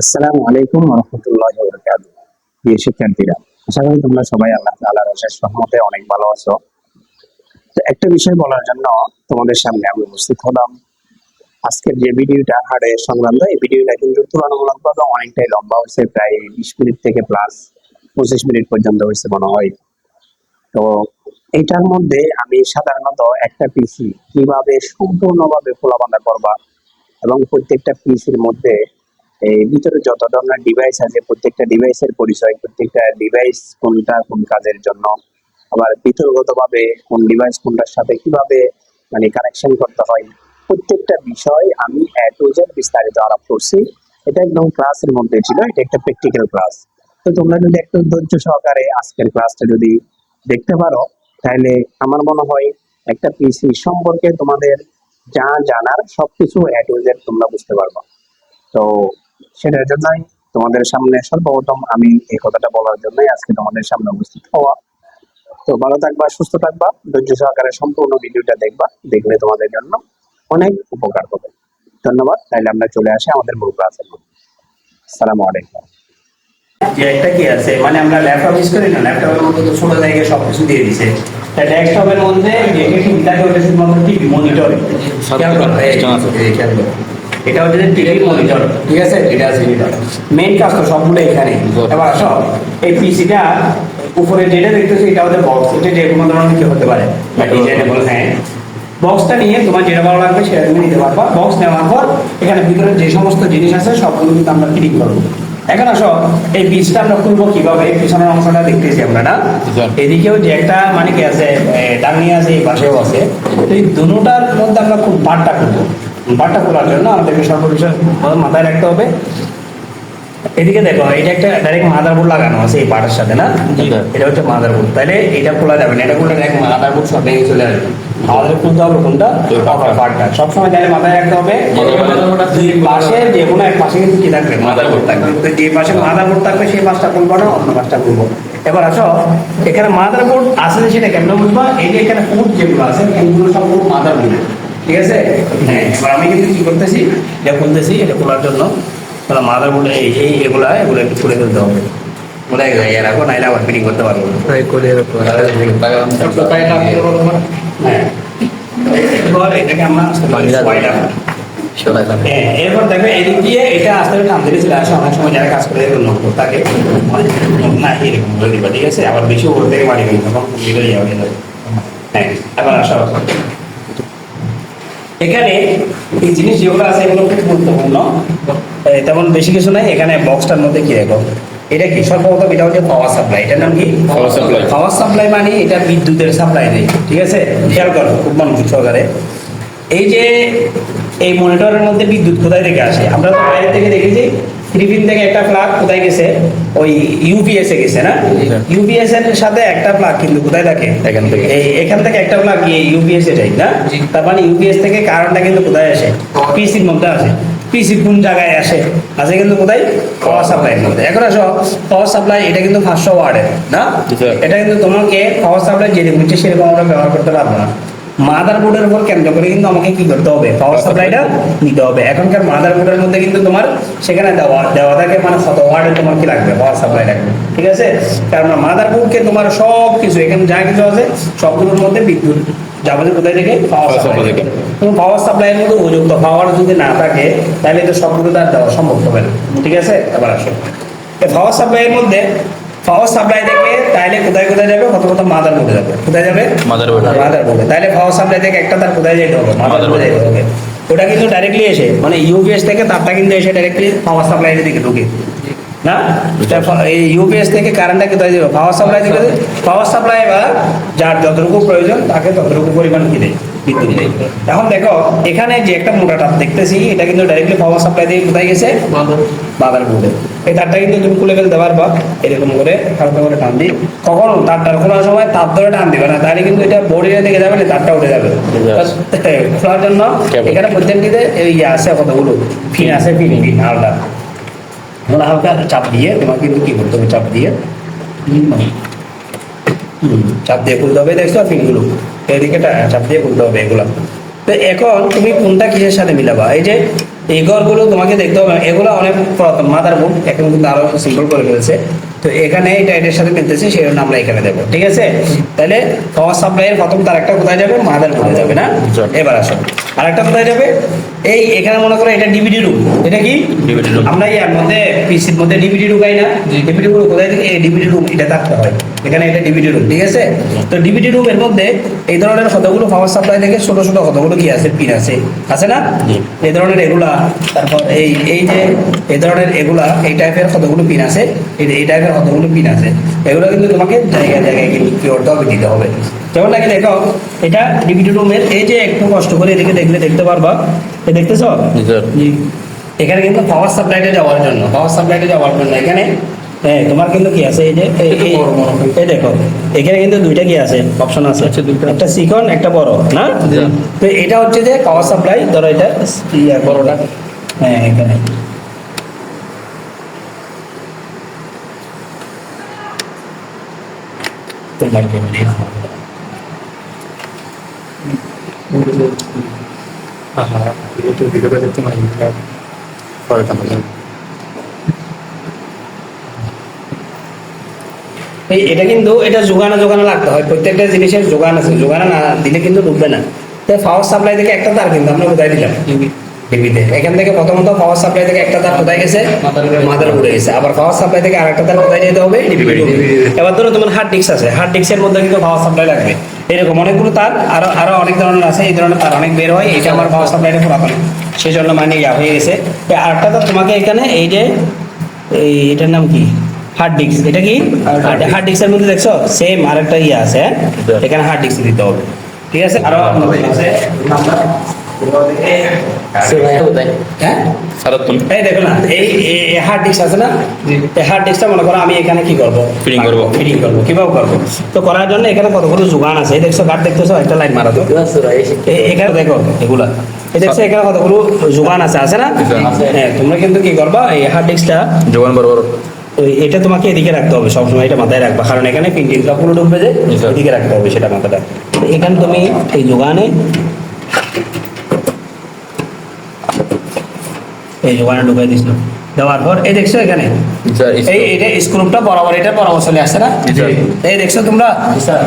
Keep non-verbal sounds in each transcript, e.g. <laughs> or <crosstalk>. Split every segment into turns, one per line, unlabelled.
আসসালামু আলাইকুম রহমতুল্লাহ বরকাত প্রিয় শিক্ষার্থীরা, আশা করি তোমরা সবাই আল্লাহ অনেক ভালো আছো। একটা বিষয় বলার জন্য তোমাদের সামনে আমি উপস্থিত হলাম। আজকের যে ভিডিওটা সংক্রান্ত, এই ভিডিওটা কিন্তু তুলনামূলকভাবে অনেকটাই লম্বা হয়েছে, প্রায় বিশ মিনিট থেকে প্লাস পঁচিশ মিনিট পর্যন্ত হয়েছে মনে হয়। তো এইটার মধ্যে আমি সাধারণত একটা পিসি কীভাবে সম্পূর্ণভাবে খোলাবান্ধা করবা এবং প্রত্যেকটা পিসির মধ্যে এই ভিতরে যত ধরনের ডিভাইস আছে, প্রত্যেকটা ডিভাইসের পরিচয়, প্রত্যেকটা ডিভাইস কোনটা কোন কাজের জন্য, আবার ভিতরগতভাবে কোন ডিভাইস কোনটার সাথে কীভাবে মানে কানেকশন করতে হয়, প্রত্যেকটা বিষয় আমি এ বিস্তারিত আলাপ করছি। এটা একদম ক্লাসের মধ্যে ছিল, এটা একটা প্র্যাকটিক্যাল ক্লাস তো তোমরা যদি একটু ধৈর্য সহকারে আজকের ক্লাসটা যদি দেখতে পারো, তাহলে আমার মনে হয় একটা পিসি সম্পর্কে তোমাদের যা জানার সবকিছু এ টু তোমরা বুঝতে পারবা। তো সেটার জন্যই তোমাদের সামনে সর্বপ্রথম আমি এই কথাটা বলার জন্যই আজকে তোমাদের সামনে উপস্থিত হওয়া। তো ভালো থাকবা সুস্থ থাকবা ধৈর্য সহকারে সম্পূর্ণ ভিডিওটা দেখবা দেখলে তোমাদের জন্য অনেক উপকার হবে। ধন্যবাদ তাহলে আমরা চলে আসি আমাদের মূল ক্লাসের মধ্যে। আসসালামু আলাইকুম।
যে একটা কি আছে মানে আমরা ল্যাপটপ ইউজ করি না ল্যাপটপের মধ্যে তো ছোট জায়গায় সব কিছু দিয়ে দিছে। তা ডেস্কটপের মধ্যে যেটা কি থাকে ওটা শুধুমাত্র টিভি মনিটর খেয়াল করো এই, এই খেয়াল করো। এটা হচ্ছে টিভি মনিটর ঠিক আছে? এটা আছে এটা মেইন কাজ তো সবগুলো এখানে। এবার আসো। এই পিসিটা উপরে যেটা দেখতেছি এটা হচ্ছে বক্স এটা যে কোনো ধরনের কি হতে পারে। বা ডিজাইনেবল হ্যাঁ। বক্সটা নিয়ে তোমার যেটা ভালো লাগবে সেটা তুমি নিতে পারবা। বক্স নেওয়ার পর এখানে ভিতরে যে সমস্ত জিনিস আছে সবগুলো কিন্তু আমরা ক্লিক করব। এখন আসো। এই বীজটা আমরা খুলবো কীভাবে? পিছনের অংশটা দেখতেছি আমরা না? এদিকেও যে একটা মানে কি আছে ডাঙি আছে এই পাশেও আছে। তো এই দুটার মধ্যে আমরা খুব বারটা খুলবো। বারটা খোলার জন্য আমাদেরকে সর্ববিষয় মাথায় রাখতে হবে এদিকে দেখো এটা একটা ডাইরেক্ট মাদারবোর্ড লাগানো আছে এই পাটার সাথে না এটা হচ্ছে মাদারবোর্ড তাহলে এটা খোলা যাবে না এটা খুলে ডাইরেক্ট মাদারবোর্ড সব ভেঙে চলে আসবে আমাদের খুলতে হবে কোনটা পার্টটা সবসময় তাহলে মাথায় রাখতে হবে পাশে যে কোনো এক পাশে কিন্তু কি থাকবে মাদারবোর্ড থাকবে যে পাশে মাদারবোর্ড থাকবে সেই পাশটা খুলবো না অন্য পাশটা খুলবো এবার আসো এখানে মাদারবোর্ড আছে সেটা কেমন বুঝবা এই যে এখানে ফুট যেগুলো আছে এগুলো সব মাদারবোর্ড ঠিক আছে? হ্যাঁ আমি কিন্তু কি করতেছি? এটা খুলতেছি এটা খোলার জন্য। তাহলে মাদার বোর্ডে এই এই এগুলা এগুলো একটু খুলে ফেলতে হবে। বলে নাইলে আবার ফিটিং করতে পারব। না। হ্যাঁ। এটাকে আমরা। হ্যাঁ, এরপর দেখো এদিক দিয়ে এটা আস্তে চলে আসে অনেক সময় যারা কাজ করে এরকম তাকে না এরকম বলে দিবা ঠিক আছে? আবার বেশি ওপর থেকে তখন বিগড়ে যাবে হ্যাঁ এবার আসা। এখানে এই জিনিস যেগুলো আছে এগুলো খুব গুরুত্বপূর্ণ। তেমন বেশি কিছু নাই। এখানে বক্সটার মধ্যে কি দেখো? এটা কি? সর্বপ্রথম এটা হচ্ছে পাওয়ার সাপ্লাই এটার নাম কি?
পাওয়ার সাপ্লাই
পাওয়ার সাপ্লাই মানে এটা বিদ্যুতের সাপ্লাই নেই ঠিক আছে? খেয়াল করো খুব মনোযোগ সহকারে। এই যে এই মনিটরের মধ্যে বিদ্যুৎ কোথায় থেকে আসে? আমরা তো বাইরে থেকে দেখেছি টিভিন থেকে একটা প্লাগ কোথায় গেছে? ওই ইউপিএস এ গেছে না? ইউপিএস এর সাথে একটা প্লাগ কিন্তু কোথায় থাকে?
এখান থেকে।
এই এখান থেকে একটা প্লাগ গিয়ে ইউপিএস এ যায় না? তার মানে ইউপিএস থেকে কারেন্টটা কিন্তু কোথায় আসে? পিসির মধ্যে আসে। পিসি কোন জায়গায় আসে? আসে কিন্তু কোথায়? পাওয়ার সাপ্লাইয়ের মধ্যে। এখন আসো পাওয়ার সাপ্লাই এটা কিন্তু পাঁচশো ওয়ার্ডের না? এটা কিন্তু তোমাকে পাওয়ার সাপ্লাই যেরকম সেরকম আমরা ব্যবহার করতে পারব না। মাদার বোর্ডের উপর কেন্দ্র করে কিন্তু আমাকে কি করতে হবে? পাওয়ার সাপ্লাইটা নিতে হবে। এখনকার মাদার বোর্ডের মধ্যে কিন্তু তোমার সেখানে দেওয়া দেওয়া থাকে মানে কত ওয়ার্ডে তোমার কি লাগবে? পাওয়ার সাপ্লাই লাগবে ঠিক আছে? কারণ মাদার বোর্ডকে তোমার সব কিছু এখানে যা কিছু আছে সবগুলোর মধ্যে বিদ্যুৎ যাবে কোথায় থেকে? পাওয়ার সাপ্লাই
থেকে।
এবং পাওয়ার সাপ্লাইয়ের মধ্যে উপযুক্ত পাওয়ার যদি না থাকে তাহলে তো সবগুলো তার দেওয়া সম্ভব হবে না। ঠিক আছে? এবার আসো। পাওয়ার সাপ্লাইয়ের মধ্যে পাওয়ার সাপ্লাই থেকে তাহলে কোথায় কোথায় যাবে? কত কত মাদার বোর্ডে যাবে। কোথায় যাবে। মাদার বোর্ডে তাহলে পাওয়ার সাপ্লাই থেকে একটা তার কোথায় যেতে হবে? মাদার বোর্ডে যেতে হবে? ওটা কিন্তু ডাইরেক্টলি এসে মানে ইউপিএস থেকে তারটা কিন্তু এসে ডাইরেক্টলি পাওয়ার সাপ্লাইয়ের দিকে ঢুকে। না? এই ইউপিএস থেকে কারেন্টটা কোথায় যাবে? পাওয়ার সাপ্লাই দিকে। পাওয়ার সাপ্লাই বা যার যতটুকু প্রয়োজন তাকে ততটুকু পরিমাণ কি দেয় বিদ্যুৎ দেয় এখন দেখো এখানে যে একটা মোটা তার দেখতেছি এটা কিন্তু ডাইরেক্টলি পাওয়ার সাপ্লাই দিয়ে কোথায় গেছে? বাজার বোর্ডে এই তারটা কিন্তু তুমি খুলে ফেলতে পারবা এরকম করে হালকা করে টান দিই কখনো তারটা খোলার সময় তার ধরে টান দিবে না তাহলে কিন্তু এটা বোর্ডে দিকে যাবে না তারটা উঠে যাবে। <laughs> খোলার জন্য. এখানে প্রত্যেকটিতে এই ইয়ে আছে কতগুলো? ফিন আছে ফিন ফিন আলাদা হালকা চাপ দিয়ে তোমাকে কিন্তু কি করতে হবে? চাপ দিয়ে চাপ দিয়ে খুলতে হবে, দেখছ? পিনগুলো এদিকে চাপ দিয়ে খুলতে হবে এগুলা। তো এখন তুমি কোনটা কিসের সাথে মিলাবা? এই যে এই ঘরগুলো তোমাকে দেখতে হবে, এগুলো অনেক পুরাতন মাদার বুক এখন কিন্তু আরও সিম্পল করে ফেলেছে। তো এখানে এটা এটার সাথে মিলতেছে সেই জন্য আমরা এখানে দেবো। ঠিক আছে? তাহলে পাওয়ার সাপ্লাইয়ের প্রথম তার একটা কোথায় যাবে? মাদার বোর্ডে যাবে না? এবার আসো। আরেকটা কোথায় যাবে? এই এখানে মনে করো এটা ডিভিডি রুম এটা কি?
DVD room।
আমরা ইয়ার মধ্যে পিসির মধ্যে ডিভিডি ঢুকাই না। ডিভিডি গুলো কোথায় থেকে? এই ডিভিডি রুম এটা থাকতে হয়। এখানে এটা ডিভিডি রুম ঠিক আছে? তো ডিভিডি রুম এর মধ্যে এই ধরনের কতগুলো পাওয়ার সাপ্লাই থেকে? ছোট ছোট কতগুলো কি আছে? পিন আছে। আছে না। এই ধরনের এগুলা তারপর এই এই যে এই ধরনের এগুলা এই টাইপের কতগুলো পিন আছে? এই টাইপের কতগুলো পিন আছে? এগুলো কিন্তু তোমাকে জায়গায় জায়গায় কিন্তু কি করতে হবে দিতে হবে। যেমন নাকি দেখো এটা ডিভিডি রুমের এই যে একটু কষ্ট করে এদিকে দেখলে দেখতে পারবা। এ দেখতেছো?
জি, স্যার।
জি। এখানে কিন্তু পাওয়ার সাপ্লাইটা যাওয়ার জন্য পাওয়ার সাপ্লাইটা যাওয়ার জন্য এখানে হ্যাঁ তোমার কিন্তু কি আছে? এই যে এই- দেখো এখানে কিন্তু দুইটা কি আছে? অপশন আছে।
আচ্ছা।
একটা সিকন একটা বড় না? তো এটা হচ্ছে যে পাওয়ার সাপ্লাই ধরো এটা বড়টা। হ্যাঁ এখানে। তোমার? এই এটা কিন্তু এটা যোগানো যোগানো লাগতে হয়। প্রত্যেকটা জিনিসের যোগান আছে। যোগানো না দিলে কিন্তু ডুববে না। তো পাওয়ার সাপ্লাই থেকে একটা তার কিন্তু আমরা কোথায় দিলাম। টিভিতে এখান থেকে প্রথমত পাওয়ার সাপ্লাই থেকে একটা তার কোথায় গেছে? মাদার উড়ে গেছে। আবার পাওয়ার সাপ্লাই থেকে আরেকটা তার কোথায় যেতে হবে? এবার ধরো তোমার হার্ড ডিস্ক আছে। হার্ড ডিস্কের মধ্যে কিন্তু পাওয়ার সাপ্লাই লাগবে। এরকম অনেকগুলো তার আরও আরও অনেক ধরনের আছে। এই ধরনের তার অনেক বের হয়। এটা আমার পাওয়ার সাপ্লাইটা পুরাতন সেই জন্য মানে ইয়া হয়ে গেছে। তো আরেকটা তার তোমাকে এখানে এই যে এই এটার নাম কি? হার্ড ডিস্ক এটা কি? হার্ড ডিস্কের মধ্যে দেখছ? সেম আরেকটা ইয়ে আছে হ্যাঁ? এখানে হার্ড ডিস্ক দিতে হবে। ঠিক আছে? আরও আছে। হ্যাঁ? আমি এখানে কি করব?
Fitting করব।
ফিটিং করব কীভাবে করব? তো করার জন্য এখানে কতগুলো যোগান আছে? দেখছ কার্ড দেখতেছো? একটা লাইন মারা তো এখানে দেখো এগুলা। দেখছ এখানে কতগুলো যোগান আছে আছে না। হ্যাঁ তোমরা কিন্তু কি করবা? এই হার্ড ডিস্কটা
বরাবর।
এটা তোমাকে এদিকে রাখতে হবে সবসময় এটা মাথায় রাখবা। কারণ এখানে পিনটিনটা পুরো ডুববে যে এদিকে রাখতে হবে সেটা মাথাটা। তো এখানে তুমি এই যোগানে এই যোগানে ঢুকাই দিছিল দেওয়ার পর এই দেখছ এখানে?
স্যার
এই এটা স্ক্রুপটা বরাবর এটা বরাবর চলে আসছে না? এই দেখছ তোমরা?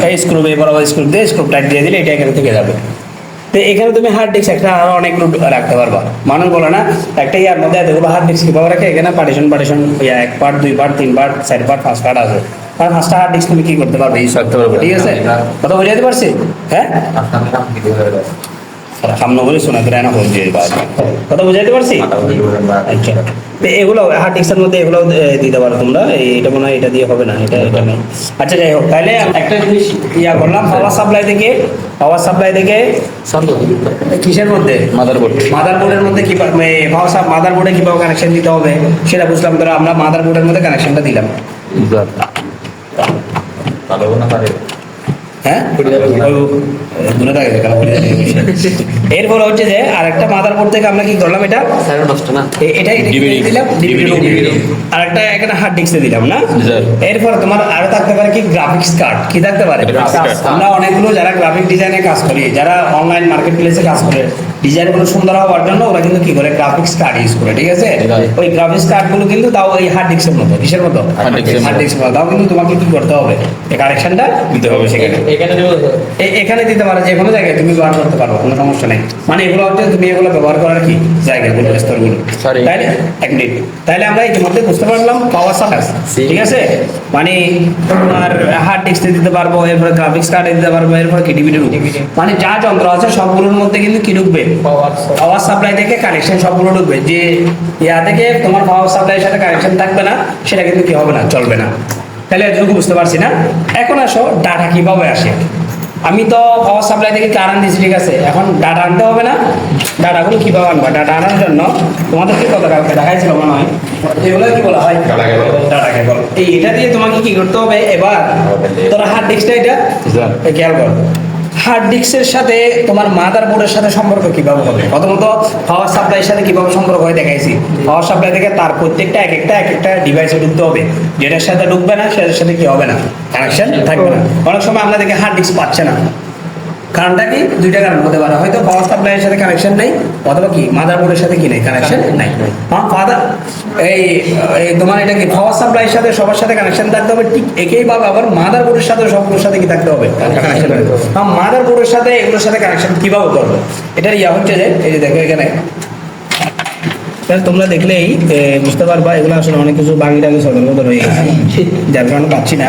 এই স্ক্রু এই বরাবর স্ক্রু দিয়ে স্ক্রু টাইট দিয়ে দিলে এটা এখানে থেকে যাবে। তো এখানে তুমি হার্ড ডিস্ক একটা আরও অনেকগুলো রাখতে পারবা। মানুষ বলে না একটা ইয়ার মধ্যে এতগুলো হার্ড ডিস্ক কীভাবে রাখে? এখানে পার্টিশন পার্টিশন এক পার্ট দুই পার্ট তিন পার্ট চার পার্ট পাঁচ পার্ট আছে। আর পাঁচটা হার্ড ডিস্ক তুমি কি করতে পারব। ঠিক আছে? কথা বুঝাতে পারছি? হ্যাঁ? সামনে বলে শোনা করে না হয়ে দিয়ে কথা বুঝাইতে পারছি? আচ্ছা। এগুলো হার্ড ডিস্কের মধ্যে এগুলো দিতে পারো তোমরা। এটা মনে হয় এটা দিয়ে হবে না এটা এটা নেই। আচ্ছা যাই হোক তাহলে একটা জিনিস ইয়া করলাম পাওয়ার সাপ্লাই থেকে। পাওয়ার সাপ্লাই থেকে কিসের মধ্যে?
মাদারবোর্ড
মাদার বোর্ডের মধ্যে কি পাওয়ার সাপ মাদার বোর্ডে কীভাবে কানেকশন দিতে হবে সেটা বুঝলাম। ধরো আমরা মাদার বোর্ডের মধ্যে কানেকশনটা দিলাম। হ্যাঁ? দূরে থাকে কেন হচ্ছে যে আরেকটা মাদার বোর্ড থেকে আমরা কি করলাম এটা? এটা দিলাম? ডিভিডি
DVD
আর একটা এখানে হার্ড ডিস্কে দিলাম না। এরপরে তোমার আরও থাকতে পারে কি? গ্রাফিক্স কার্ড কি থাকতে পারে? আমরা অনেকগুলো যারা গ্রাফিক ডিজাইনে কাজ করি যারা অনলাইন মার্কেট প্লেসে কাজ করে ডিজাইনগুলো সুন্দর হওয়ার জন্য ওরা কিন্তু কি করে? গ্রাফিক্স কার্ড ইউজ করে ঠিক আছে? ওই গ্রাফিক্স কার্ডগুলো কিন্তু তাও ওই হার্ড ডিস্কের মতো কিসের মতো। হার্ড মতো তাও কিন্তু তোমাকে কি করতে হবে? এই কানেকশনটা দিতে হবে সেখানে। এখানে দিতে পারো যে কোনো জায়গায় তুমি ব্যবহার করতে পারো কোনো সমস্যা নেই। মানে এগুলো হচ্ছে তুমি এগুলো ব্যবহার করার কি জায়গাগুলো স্তরগুলো. তাইলে এক মিনিট। তাইলে আমরা ইতিমধ্যে বুঝতে পারলাম পাওয়ার সাপ্লাই ঠিক আছে? মানে তোমার হার্ড ডিস্কে দিতে পারব এরপরে গ্রাফিক্স কার্ডে দিতে পারব এরপরে কি ডিভিডি মানে যা যন্ত্র আছে সবগুলোর মধ্যে কিন্তু কি ঢুকবে? পাওয়ার সাপ্লাই থেকে কানেকশন সবগুলো ঢুকবে। যে ইয়া থেকে তোমার পাওয়ার সাপ্লাইয়ের সাথে কানেকশন থাকবে না সেটা কিন্তু কি হবে না চলবে না। তাহলে এতটুকু বুঝতে পারছি না। এখন আসো ডাটা কীভাবে আসে? আমি তো পাওয়ার সাপ্লাই থেকে কারেন্ট দিচ্ছি ঠিক আছে? এখন ডাটা আনতে হবে না। ডাটাগুলো কীভাবে আনবা? ডাটা আনার জন্য তোমাদেরকে কত কালকে দেখাইছিল মনে হয়? এগুলো কি বলা হয়? ডাটা কেবল এই এটা দিয়ে তোমাকে কি করতে হবে? এবার তোরা হাত ডিস্কটা এটা খেয়াল কর। হার্ড ডিস্কের সাথে তোমার মাদার বোর্ডের সাথে সম্পর্ক কীভাবে হবে? প্রথমত পাওয়ার সাপ্লাইয়ের সাথে কীভাবে সম্পর্ক হয় দেখাইছি। পাওয়ার সাপ্লাই থেকে তার প্রত্যেকটা এক একটা এক একটা ডিভাইসে ঢুকতে হবে। যেটার সাথে ঢুকবে না, সেটার সাথে কি হবে না? কানেকশন থাকবে না। অনেক সময় দেখি হার্ড ডিস্ক পাচ্ছে না। কারণটা কি? দুইটা কারণ হতে পারে। হয়তো পাওয়ার সাপ্লাইয়ের সাথে কানেকশন নেই অথবা কি? মাদারবোর্ডের সাথে কি নেই? কানেকশন নাই। আমার ফাদার এই তোমার এটা কি? পাওয়ার সাপ্লাইয়ের সাথে সবার সাথে কানেকশন থাকতে হবে ঠিক একই ভাবে আবার মাদারবোর্ডের সাথে সবগুলোর সাথে কি থাকতে হবে? কানেকশন মাদারবোর্ডের সাথে এগুলোর সাথে কানেকশন কীভাবে করবে? এটার ইয়া হচ্ছে যে এই যে দেখো এখানে। তোমরা দেখলেই বুঝতে পারবা এগুলো আসলে অনেক কিছু বাঙি টাঙি সতর্ক রয়ে গেছে। যার কারণে পাচ্ছি না।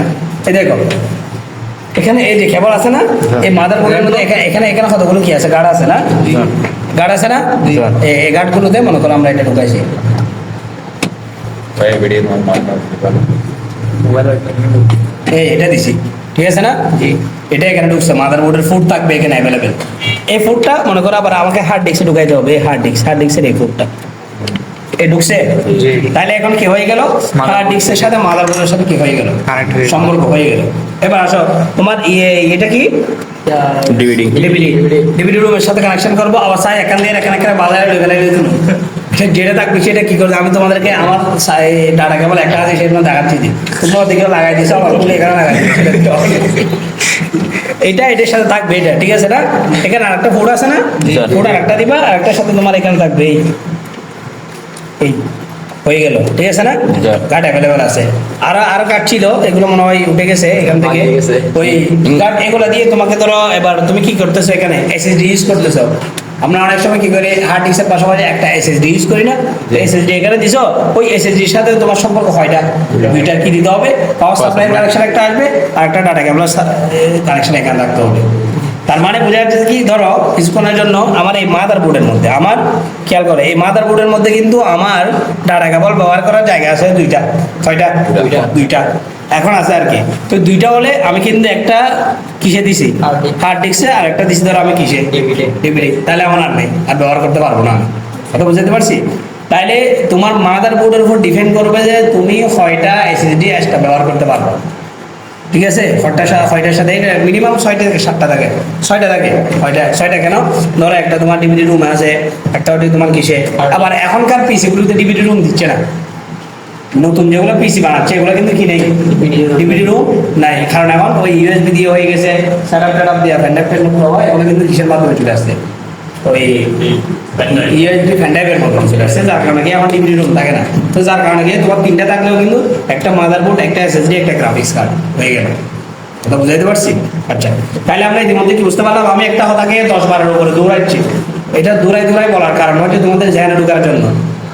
এই দেখো এখানে এই যে কেবল আছে না এই মাদার বোর্ডের মধ্যে এখানে এখানে কতগুলো কি আছে? গার্ড আছে না? গার্ড আছে না? এই- গার্ডগুলোতে মনে করো আমরা এটা ঢুকাইছি। এই এটা দিছি। ঠিক আছে না? এটা এখানে ঢুকছে। মাদার বোর্ডের ফুড থাকবে এখানে অ্যাভেলেবেল এই ফুডটা মনে করো আবার আমাকে হার্ড ডিস্কে ঢুকাইতে হবে। এই হার্ড ডিস্ক হার্ড ডিস্কের এই ফুডটা এই ঢুকছে? তাহলে এখন কি হয়ে গেল? হার্ড ডিস্কের সাথে মাদার বোর্ডের সাথে কি হয়ে
হয়ে গেল।
সম্পর্ক হয়ে গেল। এবার আসো তোমার ইয়ে এটা কি?
ডিভিডি
ডিভিডি ডিভিডি রুমের সাথে কানেকশন করব। আবার সাই এখান দিয়ে এখানে এখানে বাজারে ঢুকে লাগিয়ে দিল যেটা থাকবে সেটা কি করবে? আমি তোমাদেরকে আমার ডাটা কেবল একটা আছে সেটা দেখাচ্ছি তোমরা ওদিকে লাগাই দিছো আমার এখানে লাগাই এটা এটার সাথে থাকবে এটা ঠিক আছে না? এখানে আরেকটা ফোড আছে না? ফোড আরেকটা দিবা আরেকটার সাথে তোমার এখানে থাকবে এই। এই। হয়ে গেল। ঠিক আছে না?
যা।
কার্ড অ্যাভেলেবেল আছে। আর আর কার্ড ছিল এগুলো মনে হয় উঠে গেছে এখান থেকে। ওই কার্ড এগুলো দিয়ে তোমাকে ধরো এবার তুমি কি করতেছো এখানে? এসএসডি ইউজ করতেছো। আমরা অনেক সময় কি করি হার্ড ডিস্কের পাশাপাশি একটা এসএসডি ইউজ করি না? এসএসডি এখানে দিছো ওই এসএসডির সাথে তোমার সম্পর্ক হয়টা দুইটা কি দিতে হবে? পাওয়ার সাপ্লাই কানেকশন একটা আসবে আর একটা ডাটা কেবল কানেকশন এখানে রাখতে হবে। তার মানে বোঝা যাচ্ছে কি? ধরো কিছুক্ষণের জন্য আমার এই মাদার বোর্ডের মধ্যে আমার খেয়াল করে এই মাদার বোর্ডের মধ্যে কিন্তু আমার ডাটা কেবল ব্যবহার করার জায়গা আছে দুইটা ছয়টা
দুইটা।
দুইটা এখন আছে আর কি। তো দুইটা হলে আমি কিন্তু একটা কিসে দিছি। হার্ড ডিস্কে আর একটা দিছি ধরো আমি কিসে? ডিভিডি তাহলে আমার আর নেই আর ব্যবহার করতে পারব না আমি। কথা বুঝতে পারছি? তাহলে তোমার মাদার বোর্ডের উপর ডিপেন্ড করবে যে তুমি কয়টা এসএসডি অ্যাসটা ব্যবহার করতে পারব। ঠিক আছে? ছয়টা ছয়টার সাথে মিনিমাম ছয়টা থেকে সাতটা থাকে। ছয়টা থাকে। ছয়টা ছয়টা কেন? ধরো একটা তোমার ডিভিডি রুম আছে একটা ওটি তোমার কিসে? আবার এখনকার পিসিগুলোতে ডিভিডি রুম দিচ্ছে না। নতুন যেগুলো পিসি বানাচ্ছে এগুলো কিন্তু কি নেই? ডিভিডি রুম নাই। কারণ এখন ওই ইউএসবি দিয়ে হয়ে গেছে সেটআপ টেটআপ দিয়ে ফ্যান্ডাপ টেটআপ হয় এগুলো কিন্তু কিসের মাধ্যমে চলে আসছে? ওই ইউএসবি ফ্যান্ডাইভের মধ্যে চলে আসছে যার কারণে কি এখন ডিভিডি রুম থাকে না। তো যার কারণে কি তোমার তিনটা থাকলেও কিন্তু একটা মাদারবোর্ড একটা এসএসডি একটা গ্রাফিক্স কার্ড হয়ে গেল। কথা বুঝাইতে পারছি? আচ্ছা তাহলে আমরা ইতিমধ্যে কি বুঝতে পারলাম? আমি একটা হতাকে দশ বারের উপরে দৌড়াচ্ছি। এটা দৌড়াই দৌড়াই বলার কারণ হচ্ছে তোমাদের জেনে ঢুকার জন্য।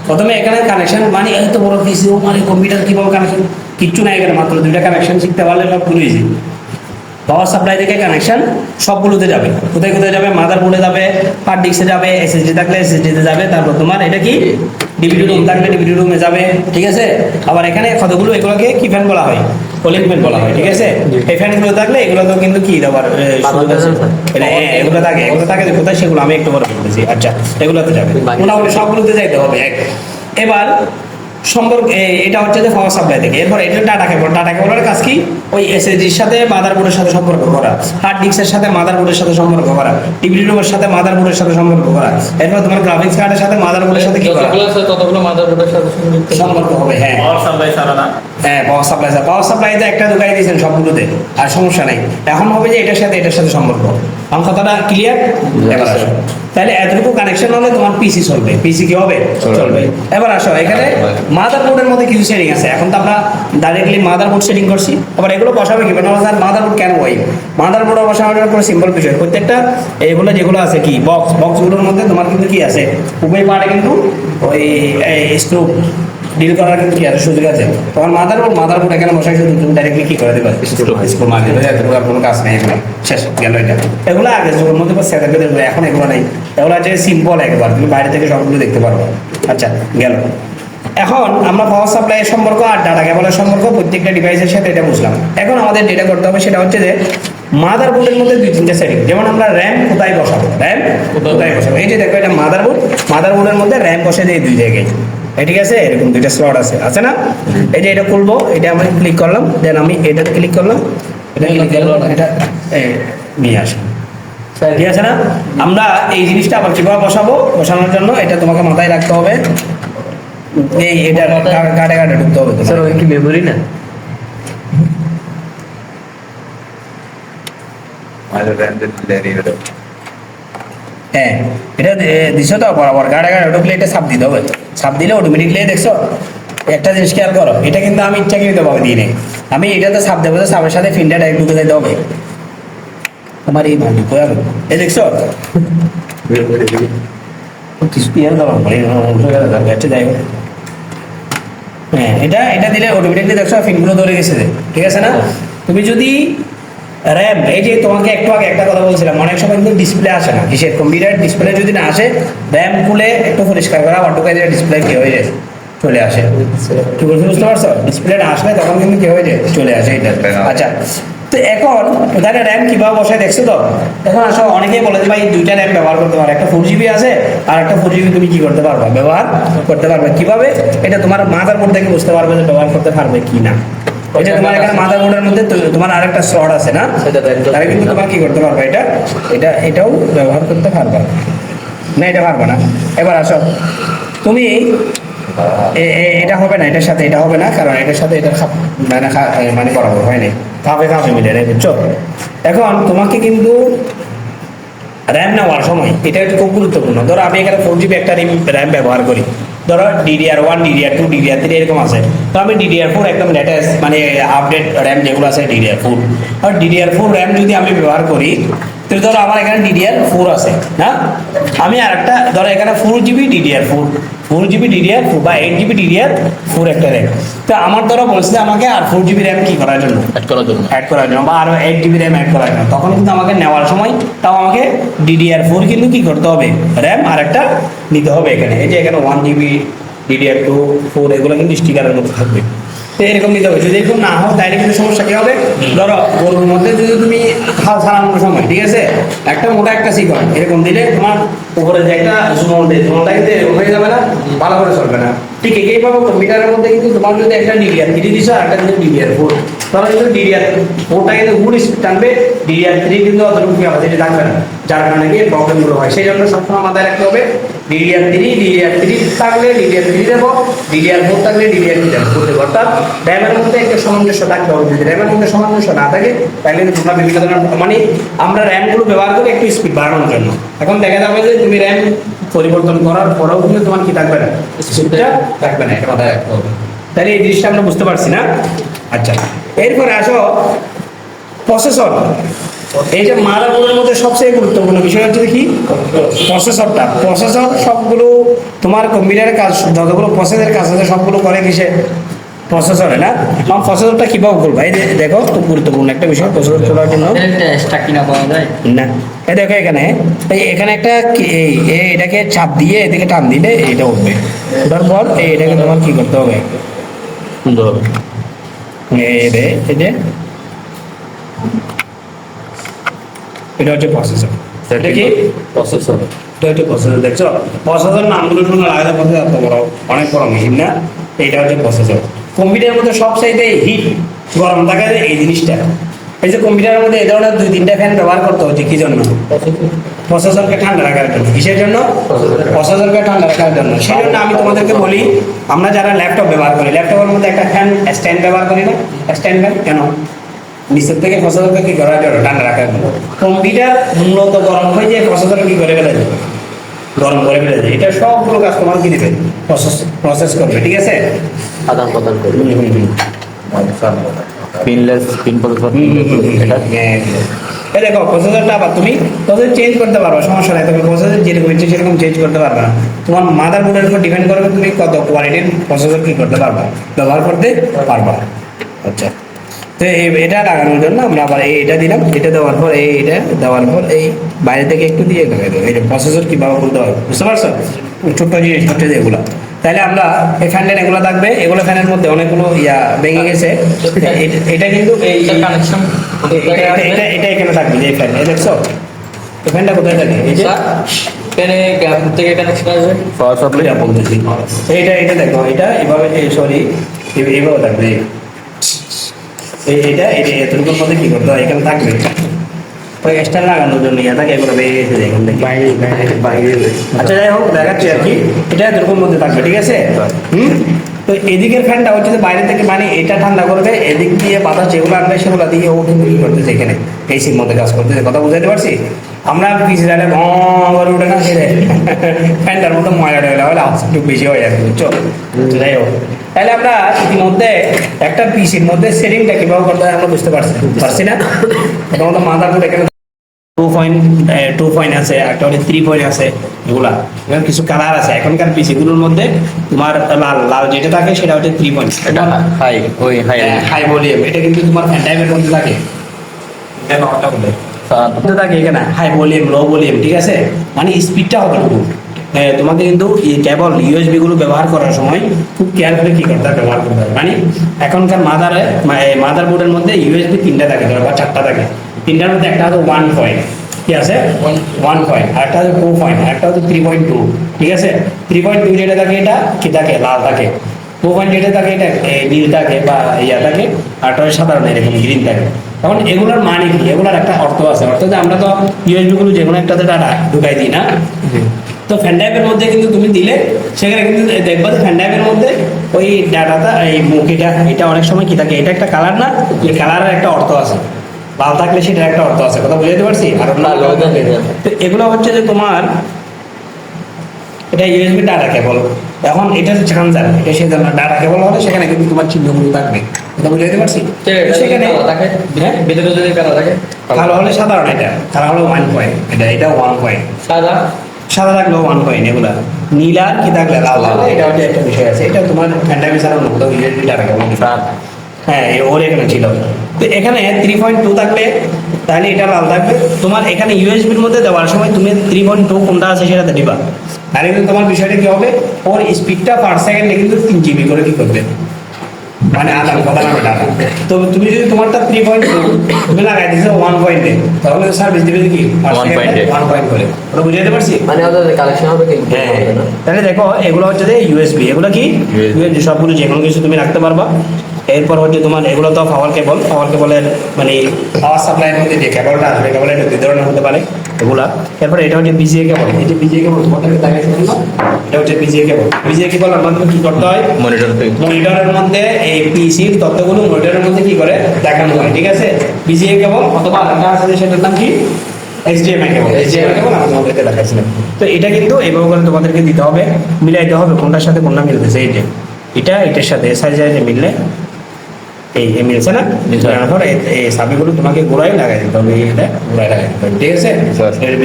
প্রথমে এখানে কানেকশন মানে এত বড় পিসি ও মানে কম্পিউটার কীভাবে কানেকশন কিচ্ছু নাই এখানে মাত্র দুইটা কানেকশন শিখতে পারলে সব ইজি পাওয়ার সাপ্লাই থেকে কানেকশন সবগুলোতে যাবে। কোথায় কোথায় যাবে? মাদার বোর্ডে যাবে হার্ড ডিস্কে যাবে এসএসডি থাকলে এসএসডি তে যাবে তারপর তোমার এটা কি? ডিভিডি রুম থাকলে ডিভিডি রুমে যাবে ঠিক আছে? আবার এখানে কতগুলো? এগুলোকে কি ফ্যান বলা হয়? কোলিং ফ্যান বলা হয় ঠিক আছে? এই ফ্যানগুলো থাকলে এগুলো তো কিন্তু কি দেওয়ার। এটা হ্যাঁ, এগুলো থাকে এগুলো থাকে কোথায় সেগুলো আমি একটু পরে বলতেছি। আচ্ছা এগুলোতে যাবে। মোটামুটি সবগুলোতে যাইতে হবে এক। এবার সম্পর্ক এটা হচ্ছে যে পাওয়ার সাপ্লাই থেকে। এরপর এটা ডাটা কেবল ডাটা কেবলের কাজ কি? ওই এসএসডির সাথে মাদারবোর্ডের সাথে সম্পর্ক করা। হার্ড ডিস্কের সাথে মাদার মাদারবোর্ডের সাথে সম্পর্ক করা। ডিভিডি রুমের সাথে মাদার মাদারবোর্ডের সাথে সম্পর্ক করা। এরপর তোমার গ্রাফিক্স কার্ডের সাথে মাদার মাদারবোর্ডের সাথে কি করা?
ততগুলো মাদারবোর্ডের সাথে
সম্পর্ক। হবে হ্যাঁ।
পাওয়ার সাপ্লাই ছাড়া না।
হ্যাঁ পাওয়ার সাপ্লাই পাওয়ার সাপ্লাইতে একটা ঢুকাই দিয়েছেন সবগুলোতে আর সমস্যা নেই। এখন হবে যে এটার সাথে এটার সাথে সম্পর্ক। আমার কথাটা ক্লিয়ার এবার আসো। তাহলে এতটুকু কানেকশন হলে তোমার পিসি চলবে। পিসি কি হবে? চলবে। এবার আসো এখানে মাদার বোর্ডের মধ্যে কিছু সেটিং আছে। এখন তো আমরা ডাইরেক্টলি মাদার বোর্ড সেটিং করছি। আবার এগুলো বসাবে কি? স্যার মাদার বোর্ড কেন হয় মাদার বোর্ড বসানোর কোনো সিম্পল বিষয় প্রত্যেকটা এগুলো যেগুলো আছে কি? বক্স বক্সগুলোর মধ্যে তোমার কিন্তু কি আছে? উভয় পার্টে কিন্তু ওই স্ক্রু ডিল করার কিন্তু কি আছে সুযোগ আছে? তোমার মাদার বোর্ড মাদার বোর্ড এখানে বসাই শুধু তুমি ডাইরেক্টলি কি করে দেবে? স্ক্রু মার দেবে আর কোনো কাজ নেই এগুলো শেষ গেল এটা। এগুলো আগে যুগের মধ্যে সেটা পেতে এখন এগুলো নেই। এগুলো আছে সিম্পল একবার তুমি বাইরে থেকে সবগুলো দেখতে পারো। আচ্ছা গেল। এখন আমরা পাওয়ার সাপ্লাইয়ের সম্পর্ক আর ডাটা কেবলের সম্পর্ক প্রত্যেকটা ডিভাইসের সাথে এটা বুঝলাম। এখন আমাদের যেটা করতে হবে সেটা হচ্ছে যে মাদার বোর্ডের মধ্যে দুই তিনটা সেটিং যেমন আমরা র্যাম কোথায় বসাবো? র্যাম কোথায় বসাবো? এই যে দেখো এটা মাদার বোর্ড মাদার বোর্ডের মধ্যে র্যাম বসে দিয়ে দুই জায়গায়। ঠিক আছে? এরকম দুইটা স্লট আছে। আছে না? এই যে এটা খুলবো এটা আমি ক্লিক করলাম দেন আমি এটাতে ক্লিক করলাম। এটা ক্লিক করলাম এটা নিয়ে আসি ঠিক আছে না? আমরা এই জিনিসটা আবার কীভাবে বসাবো? বসানোর জন্য এটা তোমাকে মাথায় রাখতে হবে। এই এটা গাড়ে গাড়ে ঢুকতে হবে
স্যার ওই কি মেমোরি না?
হ্যাঁ এটা দিছো তো? বরাবর। গাড়া গাড়া, ঢুকলে এটা সাপ দিতে হবে। সাপ দিলে অটোমেটিকলি দেখছ, একটা জিনিস খেয়াল করো, এটা কিন্তু আমি ইচ্ছাকৃত ভাবে দিই নাই। আমি এটাতে সাপ দেবো তো সাপের সাথে ফিনটা ডাইরেক্ট ঢুকে যেতে হবে। আমার এই ঢুকে যাবে এ দেখছ কিছু যাই হ্যাঁ এটা এটা দিলে অটোমেটিকলি দেখছ ফিনগুলো ধরে গেছে ঠিক আছে না? তুমি যদি র্যাম এই যে তোমাকে একটু আগে একটা কথা বলছিলাম অনেক সময় কিন্তু ডিসপ্লে আসে না কিসের? কম্পিউটার ডিসপ্লে যদি না আসে র্যাম খুলে একটু পরিষ্কার করা আবার ঢুকাই দিয়ে ডিসপ্লে কি হয়ে যায়? চলে আসে। কি বলছি বুঝতে পারছ? ডিসপ্লেটা আসলে তখন কিন্তু কি হয়ে যায়? চলে আসে এটা আচ্ছা তো এখন ওখানে র্যাম কীভাবে বসায় দেখছ তো? এখন আসলে অনেকেই বলে যে ভাই দুইটা র্যাম ব্যবহার করতে পারো একটা ফোর জিবি আছে আর একটা ফোর জিবি তুমি কি করতে পারবা? ব্যবহার করতে পারবে। কীভাবে? এটা তোমার মাথার বোর্ড থেকে বুঝতে পারবে যে ব্যবহার করতে পারবে কি না ওই যে তোমার এখানে মাদার বোর্ডের মধ্যে তোমার আরেকটা স্লট আছে না? তাহলে কিন্তু তোমার কি করতে পারবে এটা? এটা এটাও ব্যবহার করতে পারবে। না এটা পারবে না। এবার আসো। তুমি এটা হবে না এটার সাথে এটা হবে না কারণ এটার সাথে এটা খাপ মানে মানে বরাবর হয়নি কাপে কাপে মিলে রে বুঝছ? এখন তোমাকে কিন্তু র্যাম নেওয়ার সময় এটা একটু খুব গুরুত্বপূর্ণ। ধরো আমি এখানে ফোর জিবি একটা র্যাম ব্যবহার করি। ধরো DDR one DDR two DDR three এরকম আছে। তো আমি ডিডিআর ফোর একদম লেটেস্ট মানে আপডেট র্যাম যেগুলো আছে ডিডিআর ফোর আর ডিডিআর ফোর র্যাম যদি আমি ব্যবহার করি, তো ধরো আমার এখানে ডিডিআর ফোর আছে হ্যাঁ? আমি আর একটা ধরো এখানে four GB DDR four four GB DDR four বা এইট জিবি ডিডিআর ফোর একটা র্যাম তো আমার ধরো বলছে আমাকে আর ফোর জিবি র্যাম কি করার জন্য?
অ্যাড করার জন্য।
অ্যাড করার জন্য বা আরও এইট জিবি র্যাম অ্যাড করার জন্য। তখন কিন্তু আমাকে নেওয়ার সময় তাও আমাকে ডিডিআর ফোর কিন্তু কি করতে হবে? র্যাম আর একটা নিতে হবে এখানে। এই যে এখানে one GB DDR two four এগুলো কিন্তু স্টিকারের মধ্যে থাকবে। তো এরকম নিতে হবে। যদি এরকম না হয় তাহলে কিন্তু সমস্যা কি হবে? ধরো গরুর মধ্যে যদি তুমি হাল ছাড়ানোর সময় ঠিক আছে? একটা মোটা একটা শিকড় এরকম দিলে তোমার উপরে যে একটা জুমল দেয় জুমলটা কিন্তু হয়ে যাবে না, ভালো করে চলবে না। ঠিক এইভাবে কম্পিউটারের মধ্যে কিন্তু তোমার যদি একটা ডিডিআর থ্রি দিছো আর একটা কিন্তু ডিডিআর ফোর তাহলে কিন্তু ডিডিআর ফোরটা কিন্তু গুড স্পিড টানবে ডিডিআর থ্রি কিন্তু অতটুকু ক্যাপাসিটি থাকবে না। যার কারণে গিয়ে প্রবলেমগুলো হয়। সেই জন্য সবসময় মাথায় রাখতে হবে ডিডিআর থ্রি ডিডিআর থ্রি থাকলে ডিডিআর থ্রি দেবো ডিডিআর ফোর থাকলে ডিডিআর থ্রি দেবো করতে অর্থাৎ র্যামের মধ্যে একটা সামঞ্জস্য থাকতে হবে, যদি র্যামের মধ্যে সামঞ্জস্য না থাকে, তাহলে তোমরা বিভিন্ন ধরনের মানে আমরা র্যামগুলো ব্যবহার করি একটু স্পিড বাড়ানোর জন্য। এখন দেখা যাবে যে তুমি র্যাম পরিবর্তন করার পরেও কিন্তু তোমার কি থাকবে না? স্পিডটা থাকবে না এটা তাহলে এই জিনিসটা আমরা বুঝতে পারছি না? আচ্ছা এরপরে আসো প্রসেসর এই যে মাদারবোর্ডের মধ্যে সবচেয়ে গুরুত্বপূর্ণ বিষয় হচ্ছে কি প্রসেসরটা প্রসেসর সবগুলো তোমার কম্পিউটারের কাজ যতগুলো প্রসেসের কাজ আছে সবগুলো করে কিসে? প্রসেসরে না আমার প্রসেসরটা কীভাবে করব? এই দেখো খুব গুরুত্বপূর্ণ একটা বিষয় প্রসেসর করার জন্য।
টেস্টটা কিনা পাওয়া যায়।
না। এই দেখো এখানে এই এখানে একটা এটাকে চাপ দিয়ে এদিকে টান দিলে এটা উঠবে। ওঠার পর এই এটাকে তোমার কি করতে হবে?
সুন্দর হবে।
এই রে এই যে। এটা হচ্ছে প্রসেসর এটা কি?
প্রসেসর
এটা হচ্ছে প্রসেসর দেখছ? প্রসেসর নামগুলো শুনে আলাদা বড় অনেক বড় মেশিন না? এইটা হচ্ছে প্রসেসর কম্পিউটারের মধ্যে সব চাইতে হিট গরম থাকে এই জিনিসটা। এই যে কম্পিউটারের মধ্যে এই ধরনের দুই তিনটা ফ্যান ব্যবহার করতে হচ্ছে, কি জন্য? প্রসেসরকে ঠান্ডা রাখার জন্য। কিসের জন্য? প্রসেসরকে ঠান্ডা রাখার জন্য। সেই জন্য আমি তোমাদেরকে বলি, আমরা যারা ল্যাপটপ ব্যবহার করি ল্যাপটপের মধ্যে একটা ফ্যান স্ট্যান্ড ব্যবহার করি না? স্ট্যান্ড ফ্যান কেন? নিচের থেকে প্রসেসরকে কি করার জন্য ঠান্ডা রাখার জন্য? কম্পিউটার মূলত গরম হয়ে যে প্রসেসর কি করে ফেলে দেবে গরম করে ফেলে দেবে এটা সবগুলো কাজ তোমার কি দিবে। প্রসেস প্রসেস করবে ঠিক আছে?
আদান প্রদান করি
হুম, হুম, হুম।
পিনলেস পিন
এটা? এই দেখো প্রসেসরটা আবার তুমি প্রসেসর চেঞ্জ করতে পারবে সমস্যা নাই। তবে প্রসেসর যেরকম ইচ্ছে সেরকম চেঞ্জ করতে পারবে। না তোমার মাদার বোর্ডের উপর ডিপেন্ড করবে তুমি কত কোয়ালিটির প্রসেসর কি করতে পারবা ব্যবহার করতে পারবা। আচ্ছা। তো এই- এটা লাগানোর জন্য আমরা আবার এই এটা দিলাম এটা দেওয়ার পর এই এটা দেওয়ার পর এই বাইরে থেকে একটু দিয়ে লাগাই দেবো। এই প্রসেসর কীভাবে করতে হবে বুঝতে পারছ? ছোট্ট জিনিস হচ্ছে যেগুলো তাহলে আমরা এই ফ্যানটা এগুলো থাকবে এগুলো ফ্যানের মধ্যে অনেকগুলো ইয়া ভেঙে গেছে। এটা কিন্তু এই
কানেকশন
এটা এটা এটা এখানে থাকবে যে ফ্যান এই দেখছ? এই ফ্যানটা কোথায় থাকে? এই যে
পেনে থেকে কানেকশন আসবে?
পাওয়ার যা বলতেছি এইটা এটা দেখো এটা এভাবে সরি এইভাবে থাকবে এই। এটা এটা এতটুকুর মধ্যে কি করতে হয়? এখানে থাকবে। ওই এক্সট্রা লাগানোর জন্য ইয়া থাকে এগুলো বেরিয়ে গেছে যায় এখান থেকে। বাইরে বাইরে বাইরে। আচ্ছা যাই হোক দেখাচ্ছি আর কি। এটা এতটুকুর মধ্যে থাকবে ঠিক আছে? হুম? তো এদিকের ফ্যানটা হচ্ছে বাইরে থেকে মানে এটা ঠান্ডা করবে, এদিক দিয়ে বাতাস যেগুলো আনবে সেগুলো দিয়ে ও কিন্তু কি করতেছে এখানে এসির মধ্যে কাজ করতেছে। কথা বুঝাইতে পারছি? আমরা পিছিয়ে দাঁড়িয়ে ভঁ করে উঠে না সেরে ফ্যানটার মতো ময়লা টয়লা হলে একটু বেশি হয়ে যাবে বুঝছ? যাই হোক। তাহলে আমরা ইতিমধ্যে একটা পিসির মধ্যে সেটিংটা কীভাবে করতে হয় আমরা বুঝতে পারছি পারছি না? প্রথমত মাদারবোর্ড এখানে টু পয়েন্ট টু পয়েন্ট আছে একটা হচ্ছে থ্রি পয়েন্ট আছে এগুলা। এখানে কিছু কালার আছে এখনকার পিসি গুলোর মধ্যে তোমার লাল লাল যেটা থাকে সেটা হচ্ছে থ্রি পয়েন্ট
এটা হাই ওই হাই
হাই ভলিউম এটা কিন্তু তোমার ফ্যান টাইপের মধ্যে থাকে। এটা বলে। থাকে এখানে হাই ভলিউম লো ভলিউম ঠিক আছে? মানে স্পিডটা হবে হ্যাঁ, তোমাকে কিন্তু কেবল ইউএসবি গুলো ব্যবহার করার সময় খুব কেয়ার করে কি করতে ব্যবহার করতে হবে। মানে এখনকার মাদারে মাদার বোর্ডের মধ্যে ইউএসবি তিনটা থাকে বা চারটা থাকে। তিনটার মধ্যে একটা হচ্ছে ওয়ান পয়েন্ট কি আছে? ওয়ান পয়েন্ট আর একটা হচ্ছে টু পয়েন্ট একটা হচ্ছে থ্রি পয়েন্ট টু ঠিক আছে? থ্রি পয়েন্ট টু যেটা থাকে এটা কি থাকে? লাল থাকে। টু পয়েন্ট যেটা থাকে এটা নীল থাকে বা ইয়া থাকে আর একটা হচ্ছে সাধারণ এরকম গ্রিন থাকে। তখন এগুলোর মানে কি? এগুলোর একটা অর্থ আছে। অর্থ যে আমরা তো ইউএসবি গুলো যে কোনো একটাতে ডাটা ঢুকাই দিই না। তো ফ্যান ড্রাইভের মধ্যে কিন্তু তুমি দিলে সেখানে কিন্তু দেখবা যে ফ্যান ড্রাইভের মধ্যে ওই ডাটাটা এই মুখ এটা এটা অনেক সময় কি থাকে? এটা একটা কালার না এই কালারের একটা অর্থ আছে। লাল থাকলে সেটার একটা অর্থ আছে কথা বুঝাতে পারছি? আর
তো
এগুলো হচ্ছে যে তোমার এটা ইউএসবি ডাটা কেবল। এখন এটা চার্জার এটা সে ডাটা কেবল হলে সেখানে কিন্তু তোমার চিহ্নগুলো থাকবে। কথা বুঝাতে পারছি? সেখানে হ্যাঁ?
ভিতরে যদি কালা থাকে
কালো হলে সাধারণ এটা কালো হলো ওয়ান পয়েন্ট এটা এটা ওয়ান পয়েন্ট
সাদা?
সাদা থাকলেও ওয়ান পয়েন্ট এগুলা। নীল আর কি থাকলে লাল। থাকলে এটা হচ্ছে একটা বিষয় আছে। এটা তোমার ফ্যান্টামি না কোথাও ইউএসবি ডাটা কেবল। হ্যাঁ ওর এখানে ছিল। তো এখানে থ্রি পয়েন্ট টু থাকলে তাহলে এটা লাল থাকবে। তোমার এখানে ইউএসবির মধ্যে দেওয়ার সময় তুমি থ্রি পয়েন্ট টু কোনটা আছে সেটাতে দিবা। তাহলে কিন্তু তোমার বিষয়টা কি হবে? ওর স্পিডটা পার সেকেন্ডে কিন্তু তিন জিবি করে কি করবে? মানে আদান প্রদান হবে ডাটা তো তুমি যদি তোমারটা থ্রি পয়েন্ট টু তুমি লাগাই দিছো ওয়ান পয়েন্টে তাহলে সার্ভিস দিবে কি?
1 point
ওয়ান পয়েন্ট করে। ওটা বুঝাতে পারছি?
মানে ওদের কালেকশন হবে কিন্তু
হ্যাঁ। তাহলে দেখো এগুলো হচ্ছে যে ইউএসবি এগুলো কি?
USB
সবগুলো যে কোনো কিছু তুমি রাখতে পারবা। এরপর হচ্ছে তোমার এগুলো তো পাওয়ার কেবল পাওয়ার কেবলের মানে পাওয়ার সাপ্লাইয়ের মধ্যে যে কেবলটা আসবে কেবলের দুই ধরনের হতে পারে এগুলা। এরপর এটা হচ্ছে বিজিএ কেবল এই যে বিজিএ কেবল তোমাদের দেখাইছিলাম না এটা হচ্ছে বিজিএ কেবল বিজিএ কেবল আমাদের কি করতে হয়?
মনিটর
মনিটরের মধ্যে এই পিসির তথ্যগুলো মনিটরের মধ্যে কি করে? দেখানো হয় ঠিক আছে? বিজিএ কেবল অথবা আরেকটা আছে সেটার নাম কি? এইচডিএমআই কেবল এইচডিএমআই কেবল আমি তোমাদেরকে দেখাইছিলাম। তো এটা কিন্তু এইভাবে করে তোমাদেরকে দিতে হবে মিলাইতে হবে কোনটার সাথে কোনটা মিলতেছে এই যে। এটা এটার সাথে সাইজ মিললে এই এই মিলছে না?
মিলছে।
এই- সাবিগুলো তোমাকে গোড়াই লাগাই দিতে হবে এটা গোড়াই লাগাই দিতে হবে ঠিক আছে। এটা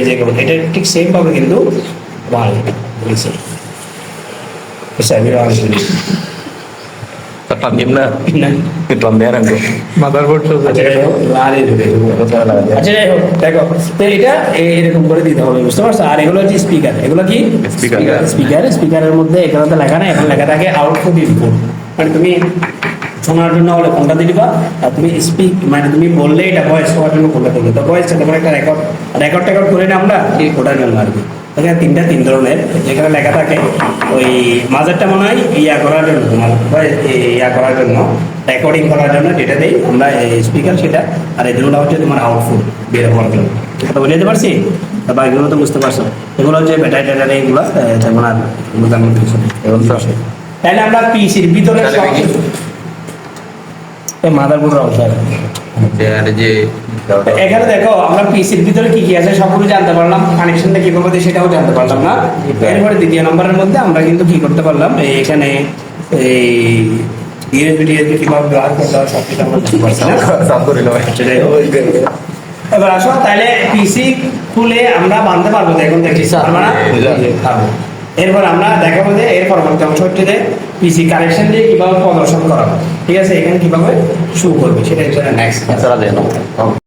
এটা ঠিক সেম পাবে কিন্তু ভালো বুঝছে সাবির আসলে না? আচ্ছা, আচ্ছা যাই হোক দেখো তো এটা এরকম করে দিতে হবে বুঝতে পারছ? আর এগুলো হচ্ছে স্পিকার এগুলো কি?
Speaker.
স্পিকার স্পিকারের মধ্যে এখানে লেখা নাই এখন লেখা থাকে আউটপুট ইনপুট মানে তুমি শোনার জন্য হলে কোনটা দিবা। আর তুমি স্পিক মানে তুমি বললে এটা ভয়েস হওয়ার জন্য কোনটা দিবে। তো ভয়েস তারপরে একটা রেকর্ড রেকর্ড টেকর্ড করে না আমরা ওটার জন্য আর কি। এখানে তিনটা তিন ধরনের যেখানে লেখা থাকে ওই মাঝেরটা মনে হয় ইয়া করার জন্য তোমার ইয়া করার জন্য রেকর্ডিং করার জন্য যেটা দেই আমরা স্পিকার সেটা আর এই দুটোটা হচ্ছে তোমার আউটপুট বের হওয়ার জন্য। তো বুঝতে পারছি? বাকিগুলো তো বুঝতে পারছ। এগুলো হচ্ছে ব্যাটারি ট্যাটারি এগুলো যেমন আর। তাহলে আমরা পিসির ভিতরে
যে
এখানে দেখো আমরা পিসির ভিতরে কি কি আছে সবগুলো জানতে পারলাম। কানেকশনটা কীভাবে দিই সেটাও জানতে পারলাম না। এরপরে দ্বিতীয় নম্বরের মধ্যে আমরা কিন্তু কি করতে পারলাম এখানে এই ইউএসবি টিএসবি কীভাবে ব্যবহার করতে হয় সব কিছু আমরা পারছি। এবার আসো তাহলে পিসি খুলে আমরা বানতে পারব তো এখন দেখছি
স্যার।
এরপর আমরা দেখাবো যে এর পরবর্তী অংশ হচ্ছে যে পিসি কানেকশন দিয়ে কীভাবে প্রদর্শন করা হয়। ঠিক আছে এখানে কীভাবে শুরু করবে সেটা হচ্ছে নেক্সট